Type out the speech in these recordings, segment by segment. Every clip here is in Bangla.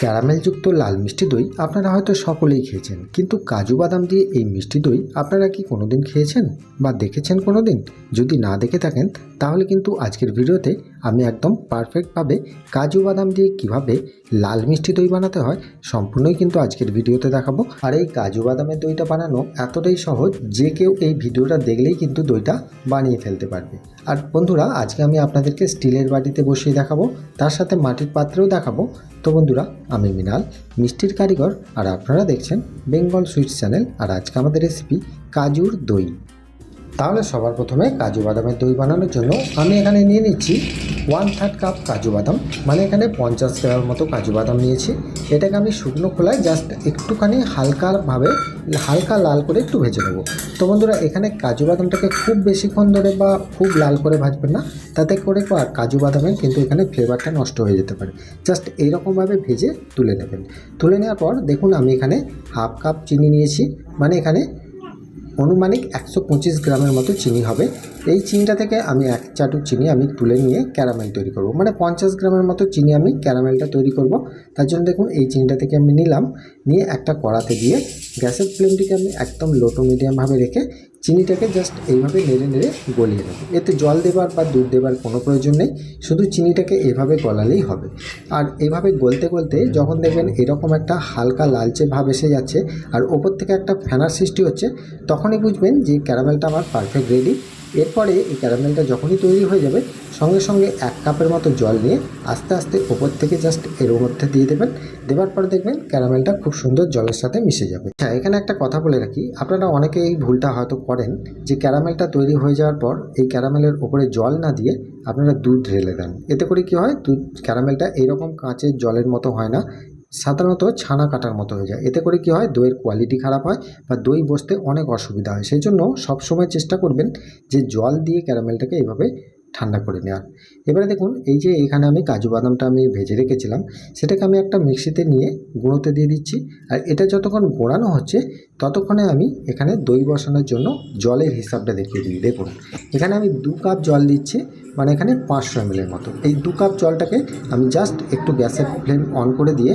ক্যারামেলযুক্ত লাল মিষ্টি দই আপনারা হয়তো সকলেই খেয়েছেন, কিন্তু কাজু বাদাম দিয়ে এই মিষ্টি দই আপনারা কি কোনোদিন খেয়েছেন বা দেখেছেন কোনোদিন? যদি না দেখে থাকেন, তাহলে কিন্তু আজকের ভিডিওতে আমি একদম পারফেক্টভাবে কাজু বাদাম দিয়ে কীভাবে লাল মিষ্টি দই বানাতে হয় সম্পূর্ণই কিন্তু আজকের ভিডিওতে দেখাবো। আর এই কাজু বাদামের দইটা বানানো এতটাই সহজ যে কেউ এই ভিডিওটা দেখলেই কিন্তু দইটা বানিয়ে ফেলতে পারবে। আর বন্ধুরা, আজকে আমি আপনাদেরকে স্টিলের বাটিতে বসিয়ে দেখাবো, তার সাথে মাটির পাত্রেও দেখাবো। তো বন্ধুরা, আমি মিনাল, মিষ্টির কারিগর, আর আপনারা দেখছেন বেঙ্গল সুইটস চ্যানেল, আর আজকে আমাদের রেসিপি কাজুর দই। তাহলে সবার প্রথমে কাজু বাদামের দই বানানোর জন্য আমি এখানে নিয়ে নিচ্ছি ওয়ান থার্ড কাপ কাজু বাদাম। মানে এখানে পঞ্চাশ গ্রাম মতো কাজু বাদাম নিয়েছি। এটাকে আমি শুকনো খোলায় জাস্ট একটুখানি হালকাভাবে, হালকা লাল করে একটু ভেজে নেব। তো বন্ধুরা, এখানে কাজু বাদামটাকে খুব বেশিক্ষণ ধরে বা খুব লাল করে ভাজবেন না। তাতে করে কাজু বাদামের কিন্তু এখানে ফ্লেভারটা নষ্ট হয়ে যেতে পারে। জাস্ট এইরকমভাবে ভেজে তুলে নেবেন। তুলে নেওয়ার পর দেখুন আমি এখানে হাফ কাপ চিনি নিয়েছি। মানে এখানে অনুমানিক একশো পঁচিশ গ্রামের মতো চিনি হবে। এই চিনিটা থেকে আমি এক চাটু চিনি আমি তুলে নিয়ে ক্যারামেল তৈরি করব। মানে পঞ্চাশ গ্রামের মতো চিনি আমি ক্যারামেলটা তৈরি করব। তার জন্য দেখুন, এই চিনিটা থেকে আমি নিলাম। নিয়ে একটা কড়াতে দিয়ে গ্যাসের ফ্লেমটিকে আমি একদম লো টু মিডিয়ামভাবে রেখে চিনিটাকে জাস্ট এইভাবে নেড়ে নেড়ে গলিয়ে নেব। এতে জল দেবার বা দুধ দেবার কোনো প্রয়োজন নেই, শুধু চিনিটাকে এভাবে গলালেই হবে। আর এভাবে গলতে গলতে যখন দেখবেন এরকম একটা হালকা লালচে ভাব এসে যাচ্ছে আর ওপর থেকে একটা ফ্যানার সৃষ্টি হচ্ছে, তখনই বুঝবেন যে ক্যারামেলটা আমার পারফেক্ট রেডি এরপরে এই ক্যারামেলটা যখনই তৈরি হয়ে যাবে, সঙ্গে সঙ্গে এক কাপের মতো জল নিয়ে আস্তে আস্তে ওপর থেকে জাস্ট এর মধ্যে দিয়ে দেবেন। দেওয়ার পর দেখবেন ক্যারামেলটা খুব সুন্দর জলের সাথে মিশে যাবে। হ্যাঁ এখানে একটা কথা বলে রাখি। আপনারা অনেকে এই ভুলটা হয়তো করেন যে ক্যারামেলটা তৈরি হয়ে যাওয়ার পর এই ক্যারামেলের ওপরে জল না দিয়ে আপনারা দুধ ঢেলে দেন। এতে করে কি হয়? দুধ, ক্যারামেলটা এইরকম কাঁচের জলের মতো হয় না। সাধারণত ছানা কাটার মতো হয়ে যায়। এতে করে কি হয়? দইয়ের কোয়ালিটি খারাপ হয় বা দই বসতে অনেক অসুবিধা হয়। সেই জন্য সবসময় চেষ্টা করবেন যে জল দিয়ে ক্যারামেলটাকে এইভাবে ঠান্ডা করে নেওয়ার। এবারে দেখুন, এই যে এখানে আমি কাজু বাদামটা আমি ভেজে রেখেছিলাম, সেটাকে আমি একটা মিক্সিতে নিয়ে গুঁড়োতে দিয়ে দিচ্ছি। আর এটা যতক্ষণ গোড়ানো হচ্ছে, ততক্ষণে আমি এখানে দই বসানোর জন্য জলের হিসাবটা দেখিয়ে দিই। দেখুন, এখানে আমি দু কাপ জল দিচ্ছি মানে এখানে পাঁচশো এমএলের মতো। এই দু কাপ জলটাকে আমি জাস্ট একটু গ্যাসের ফ্লেম অন করে দিয়ে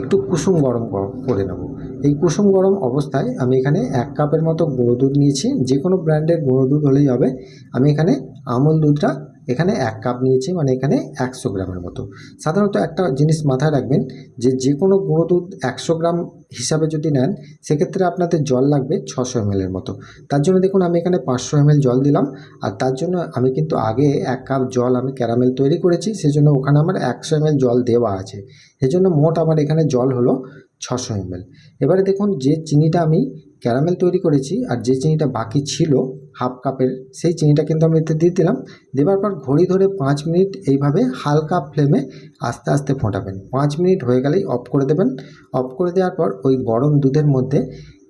একটু কুসুম গরম করে নেব। এই কুসুম গরম অবস্থায় আমি এখানে এক কাপের মতো গুঁড়ো দুধ নিয়েছি। যে কোনো ব্র্যান্ডের গুঁড়ো দুধ হলেই হবে। আমি এখানে আমল দুধটা এখানে এক কাপ নিয়েছি মানে এখানে একশো গ্রামের মতো। সাধারণত একটা জিনিস মাথায় রাখবেন যে যে কোনো গুঁড়ো দুধ একশো গ্রাম হিসাবে যদি নেন, সেক্ষেত্রে আপনাদের জল লাগবে ছশো এমএলের মতো। তার জন্য দেখুন, আমি এখানে পাঁচশো এমএল জল দিলাম, আর তার জন্য আমি কিন্তু আগে এক কাপ জল আমি ক্যারামেল তৈরি করেছি, সেজন্য ওখানে আমার একশো এমএল জল দেওয়া আছে। সেজন্য মোট আমার এখানে জল হলো ছশো এমএল এবারে দেখুন, যে চিনিটা আমি ক্যারামেল তৈরি করেছি, আর যে চিনিটা বাকি ছিল হাফ কাপের, সেই চিনিটা কিন্তু আমি এতে দিয়ে দিলাম। দেওয়ার পর ঘড়ি ধরে পাঁচ মিনিট এইভাবে হালকা ফ্লেমে আস্তে আস্তে ফোটাবেন। পাঁচ মিনিট হয়ে গেলেই অফ করে দেবেন। অফ করে দেওয়ার পর ওই গরম দুধের মধ্যে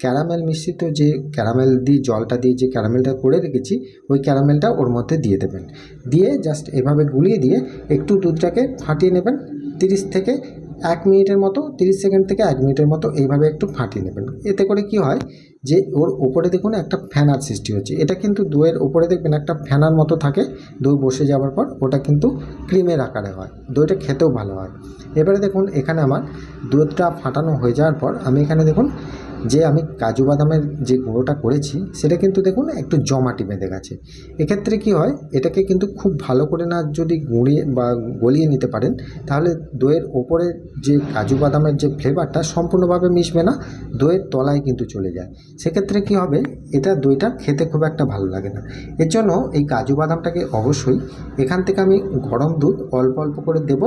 ক্যারামেল মিশ্রিত যে ক্যারামেল দিয়ে, জলটা দিয়ে যে ক্যারামেলটা করে রেখেছি, ওই ক্যারামেলটা ওর মধ্যে দিয়ে দেবেন। দিয়ে জাস্ট এভাবে গুলিয়ে দিয়ে একটু দুধটাকে ফাটিয়ে নেবেন। তিরিশ থেকে এক মিনিটের মতো, তিরিশ সেকেন্ড থেকে এক মিনিটের মতো এইভাবে একটু ফাটিয়ে নেবেন। এতে করে কি হয় যে, ওর ওপরে দেখুন একটা ফ্যানার সৃষ্টি হচ্ছে। এটা কিন্তু দইয়ের ওপরে দেখবেন একটা ফ্যানার মতো থাকে, দই বসে যাওয়ার পর ওটা কিন্তু ক্রিমের আকারে হয়, দইটা খেতেও ভালো হয়। এবারে দেখুন, এখানে আমার দুধটা ফাটানো হয়ে যাওয়ার পর আমি এখানে দেখুন যে আমি কাজু বাদামের যে গুঁড়োটা করেছি, সেটা কিন্তু দেখুন একটু জমাটি বেঁধে গেছে। এক্ষেত্রে কি হয়, এটাকে কিন্তু খুব ভালো করে না যদি গুঁড়িয়ে বা গলিয়ে নিতে পারেন, তাহলে দইয়ের ওপরে যে কাজু বাদামের যে ফ্লেভারটা সম্পূর্ণভাবে মিশবে না, দইয়ের তলায় কিন্তু চলে যায়। সেক্ষেত্রে কি হবে, এটা দইটা খেতে খুব একটা ভালো লাগে না। এর জন্য এই কাজু বাদামটাকে অবশ্যই এখান থেকে আমি গরম দুধ অল্প অল্প করে দেব,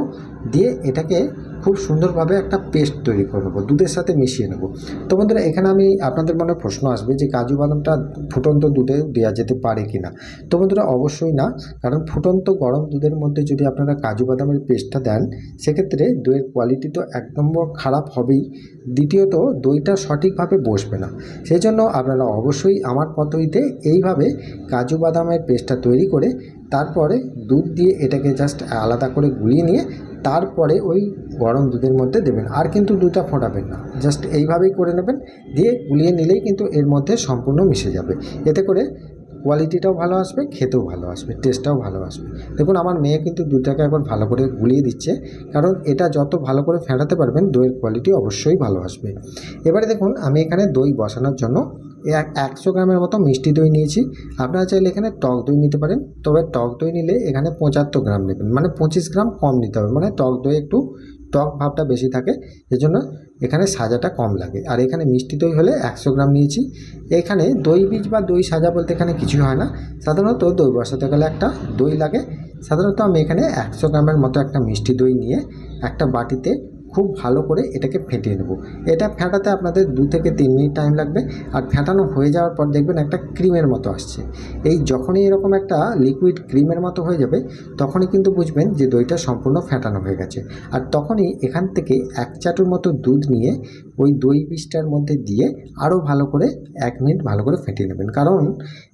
দিয়ে এটাকে খুব সুন্দরভাবে একটা পেস্ট তৈরি করে নেব, দুধের সাথে মিশিয়ে নেব। তো বন্ধুরা, এখানে আমি আপনাদের মনে প্রশ্ন আসবে যে কাজু বাদামটা ফুটন্ত দুধে দেওয়া যেতে পারে কি না? তো বন্ধুরা, অবশ্যই না, কারণ ফুটন্ত গরম দুধের মধ্যে যদি আপনারা কাজু বাদামের পেস্টটা দেন, সেক্ষেত্রে দইয়ের কোয়ালিটি তো এক নম্বর খারাপ হবেই, দ্বিতীয়ত দইটা সঠিকভাবে বসবে না। সেই জন্য আপনারা অবশ্যই আমার পদ্ধতিতে এইভাবে কাজু বাদামের পেস্টটা তৈরি করে, তারপরে দুধ দিয়ে এটাকে জাস্ট আলাদা করে গুলিয়ে নিয়ে তারপরে ওই গরম দুধের মধ্যে দেবেন। আর কিন্তু দুধটা ফোটাবেন না। জাস্ট এইভাবেই করে নেবেন। দিয়ে গুলিয়ে নিলেই কিন্তু এর মধ্যে সম্পূর্ণ মিশে যাবে। এতে করে কোয়ালিটিটাও ভালো আসবে, খেতেও ভালো আসবে, টেস্টটাও ভালো আসবে। দেখুন, আমার মেয়ে কিন্তু দুধটাকে একবার ভালো করে গুলিয়ে দিচ্ছে। কারণ এটা যত ভালো করে ফেটাতে পারবেন, দইয়ের কোয়ালিটি অবশ্যই ভালো আসবে। এবারে দেখুন, আমি এখানে দই বসানোর জন্য একশো গ্রামের মতো মিষ্টি দই নিয়েছি। আপনারা চাইলে এখানে টক দই নিতে পারেন। তবে টক দই নিলে এখানে পঁচাত্তর গ্রাম নেবেন। মানে পঁচিশ গ্রাম কম নিতে হবে। মানে টক দই একটু টক ভাবটা বেশি থাকে। এজন্য এখানে সাজাটা কম লাগে। আর এখানে মিষ্টি দই হলে একশো গ্রাম নিয়েছি। এখানে দই বীজ বা দই সাজা বলতে এখানে কিছুই হয় না। সাধারণত দই বসাতে গেলে একটা দই লাগে। সাধারণত আমি এখানে একশো গ্রামের মতো একটা মিষ্টি দই নিয়ে একটা বাটিতে খুব ভালো করে এটাকে ফেটিয়ে নেব। এটা ফেটাতে আপনাদের দু থেকে তিন মিনিট টাইম লাগবে আর ফেটানো হয়ে যাওয়ার পর দেখবেন একটা ক্রিমের মতো আসছে। এই যখনই এরকম একটা লিকুইড ক্রিমের মতো হয়ে যাবে, তখনই কিন্তু বুঝবেন যে দইটা সম্পূর্ণ ফেটানো হয়ে গেছে। আর তখনই এখান থেকে এক চাটুর মতো দুধ নিয়ে ওই দই বীজটার মধ্যে দিয়ে আরও ভালো করে এক মিনিট ভালো করে ফেটিয়ে নেবেন। কারণ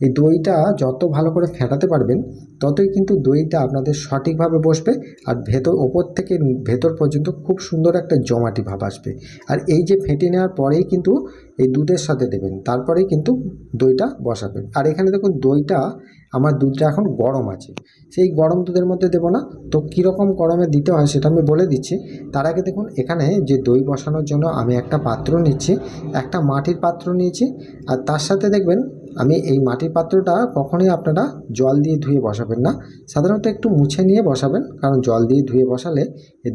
এই দইটা যত ভালো করে ফেটাতে পারবেন, ততই কিন্তু দইটা আপনাদের সঠিকভাবে বসবে আর ভেতর, ওপর থেকে ভেতর পর্যন্ত খুব সুন্দর একটা জমাটি ভাব আসবে। আর এই যে ফেটে নেওয়ার পরেই কিন্তু এই দুধের সাথে দেবেন। তারপরেই কিন্তু দইটা বসাবেন। আর এখানে দেখুন, দইটা আমার দুধটা এখন গরম আছে। সেই গরম দুধের মধ্যে দেবো না। তো কীরকম গরমে দিতে হয় সেটা আমি বলে দিচ্ছি। তার আগে দেখুন, এখানে যে দই বসানোর জন্য আমি একটা পাত্র নিচ্ছি, একটা মাটির পাত্র নিয়েছি। আর তার সাথে দেখবেন আমি এই মাটির পাত্রটা কখনোই আপনারা জল দিয়ে ধুয়ে বসাবেন না। সাধারণত একটু মুছে নিয়ে বসাবেন, কারণ জল দিয়ে ধুয়ে বসালে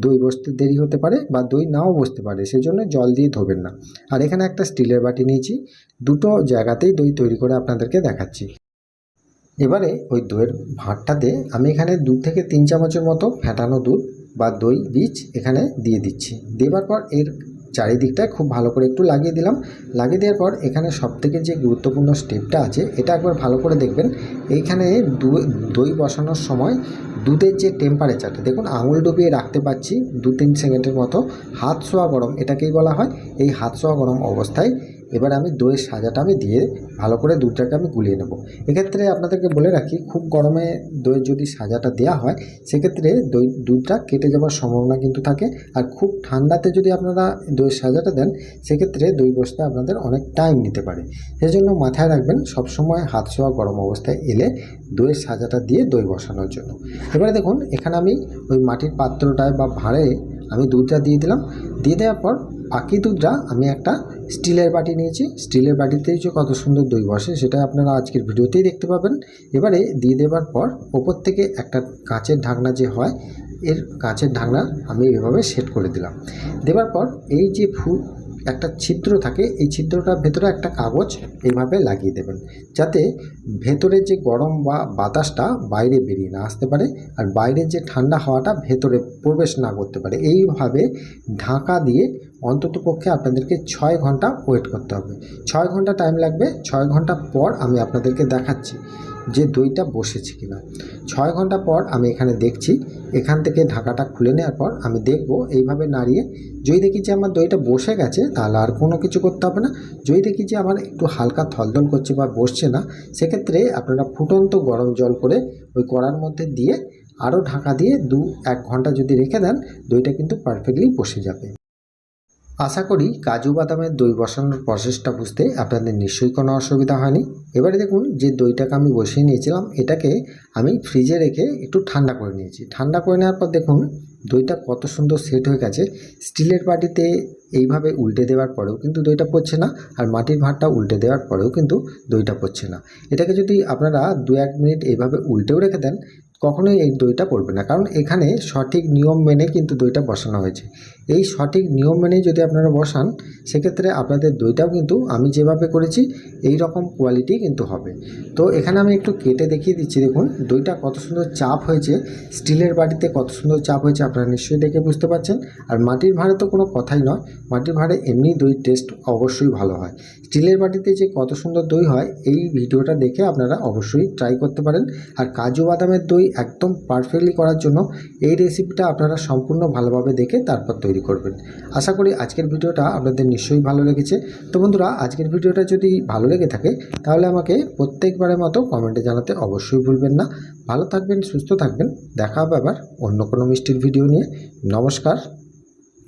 দই বসতে দেরি হতে পারে বা দই নাও বসতে পারে, সেজন্য জল দিয়ে ধোবেন না। আর এখানে একটা স্টিলের বাটি নিয়েছি, দুটো জায়গাতেই দই তৈরি করে আপনাদেরকে দেখাচ্ছি। এবারে ওই দইয়ের ভাঁড়টাতে আমি এখানে দু থেকে তিন চামচের মতো ফেটানো দুধ বা দই বীজ এখানে দিয়ে দিচ্ছি। দেবার পর এর চারিদিকটায় খুব ভালো করে একটু লাগিয়ে দিলাম। লাগিয়ে দেওয়ার পর এখানে সবথেকে যে গুরুত্বপূর্ণ স্টেপটা আছে, এটা একবার ভালো করে দেখবেন। এইখানে দই বসানোর সময় দুধের যে টেম্পারেচারটা দেখুন আঙুল ডুবিয়ে রাখতে পারছি দু তিন সেকেন্ডের মতো, হাত ছোঁয়া গরম এটাকেই বলা হয়। এই হাত ছোঁয়া গরম অবস্থায় এবার আমি দইয়ের সাজাটা আমি দিয়ে ভালো করে দুধটাকে আমি গুলিয়ে নেব। এক্ষেত্রে আপনাদেরকে বলে রাখি, খুব গরমে দইয়ের যদি সাজাটা দেওয়া হয়, সেক্ষেত্রে দই, দুধটা কেটে যাওয়ার সম্ভাবনা কিন্তু থাকে। আর খুব ঠান্ডাতে যদি আপনারা দইয়ের সাজাটা দেন, সেক্ষেত্রে দই বসতে আপনাদের অনেক টাইম নিতে পারে। সেজন্য মাথায় রাখবেন, সবসময় হাত ছোঁয়া গরম অবস্থায় এলে দইয়ের সাজাটা দিয়ে দই বসানোর জন্য। এবারে দেখুন, এখানে আমি ওই মাটির পাত্রটায় বা ভাঁড়ে আমি দুধটা দিয়ে দিলাম। দিয়ে দেওয়ার পর বাকি দুধটা আমি একটা স্টিলের বাটি নিয়েছি। স্টিলের বাটিতে যে কত সুন্দর দই বসে, সেটা আপনারা আজকের ভিডিওতেই দেখতে পাবেন। এবারে দিয়ে দেওয়ার পর ওপর থেকে একটা কাঁচের ঢাকনা যে হয়, এর কাঁচের ঢাকনা আমি এভাবে সেট করে দিলাম। দেওয়ার পর এই যে ফুল একটা ছিদ্র থাকে, এই ছিদ্রটার ভেতরে একটা কাগজ এইভাবে লাগিয়ে দেবেন। যাতে ভেতরে যে গরম বা বাতাসটা বাইরে বেরিয়ে না আসতে পারে আর বাইরের যে ঠান্ডা হাওয়াটা ভেতরে প্রবেশ না করতে পারে। এইভাবে ঢাকা দিয়ে অন্তত পক্ষে আপনাদেরকে ছয় ঘণ্টা ওয়েট করতে হবে। ছয় ঘণ্টা টাইম লাগবে, ছয় ঘণ্টা পর আমি আপনাদেরকে দেখাচ্ছি। যে দইটা বসেছে কিনা। ছয় ঘণ্টা পর আমি এখানে দেখছি, এখান থেকে ঢাকাটা খুলে নেওয়ার পর আমি দেখব, এইভাবে নাড়িয়ে যদি দেখি যে আমার দইটা বসে গেছে, তাহলে আর কোনো কিছু করতে হবে না। যদি দেখি যে আমার একটু হালকা থলথল করছে বা বসছে না, সেক্ষেত্রে আপনারা ফুটন্ত গরম জল করে ওই কড়ার মধ্যে দিয়ে আরও ঢাকা দিয়ে দু এক ঘণ্টা যদি রেখে দেন, দইটা কিন্তু পারফেক্টলি বসে যাবে। আশা করি কাজু বাদামের দই বসানোর প্রসেসটা বুঝতে আপনাদের নিশ্চয়ই কোনো অসুবিধা হয়নি। এবারে দেখুন যে দইটাকে আমি বসিয়ে নিয়েছিলাম, এটাকে আমি ফ্রিজে রেখে একটু ঠান্ডা করে নিয়েছি। ঠান্ডা করে নেওয়ার পর দেখুন দইটা কত সুন্দর সেট হয়ে গেছে। স্টিলের বাটিতে এইভাবে উল্টে দেওয়ার পরেও কিন্তু দইটা পড়ছে না আর মাটির ভাতটা উল্টে দেওয়ার পরেও কিন্তু দইটা পড়ছে না। এটাকে যদি আপনারা দু এক মিনিট এইভাবে উল্টেও রেখে দেন কখনোই এই দইটা পড়বে না। কারণ এখানে সঠিক নিয়ম মেনে কিন্তু দইটা বসানো হয়েছে। এই সঠিক নিয়ম মেনে যদি আপনারা বসান, সেক্ষেত্রে আপনাদের দইটাও কিন্তু আমি যেভাবে করেছি এই রকম কোয়ালিটি কিন্তু হবে। তো এখানে আমি একটু কেটে দেখিয়ে দিচ্ছি। দেখুন, দইটা কত সুন্দর চাপ হয়েছে। স্টিলের বাটিতে কত সুন্দর চাপ হয়েছে, আপনারা নিশ্চয়ই দেখে বুঝতে পারছেন। আর মাটির ভাঁড়ে তো কোনো কথাই নয়। মাটির ভাঁড়ে এমনি দই টেস্ট অবশ্যই ভালো হয়। স্টিলের বাটিতে যে কত সুন্দর দই হয়, এই ভিডিওটা দেখে আপনারা অবশ্যই ট্রাই করতে পারেন। আর কাজু বাদামের দই একদম পারফেক্টলি করার জন্য এই রেসিপিটা আপনারা সম্পূর্ণ ভালোভাবে দেখে তারপর তৈরি করবেন। আশা করি আজকের ভিডিওটা আপনাদের নিশ্চয়ই ভালো লেগেছে। তো বন্ধুরা, আজকের ভিডিওটা যদি ভালো লেগে থাকে, তাহলে আমাকে প্রত্যেকবারের মতো কমেন্টে জানাতে অবশ্যই ভুলবেন না। ভালো থাকবেন, সুস্থ থাকবেন। দেখা হবে আবার অন্য কোনো মিষ্টির ভিডিও নিয়ে। নমস্কার।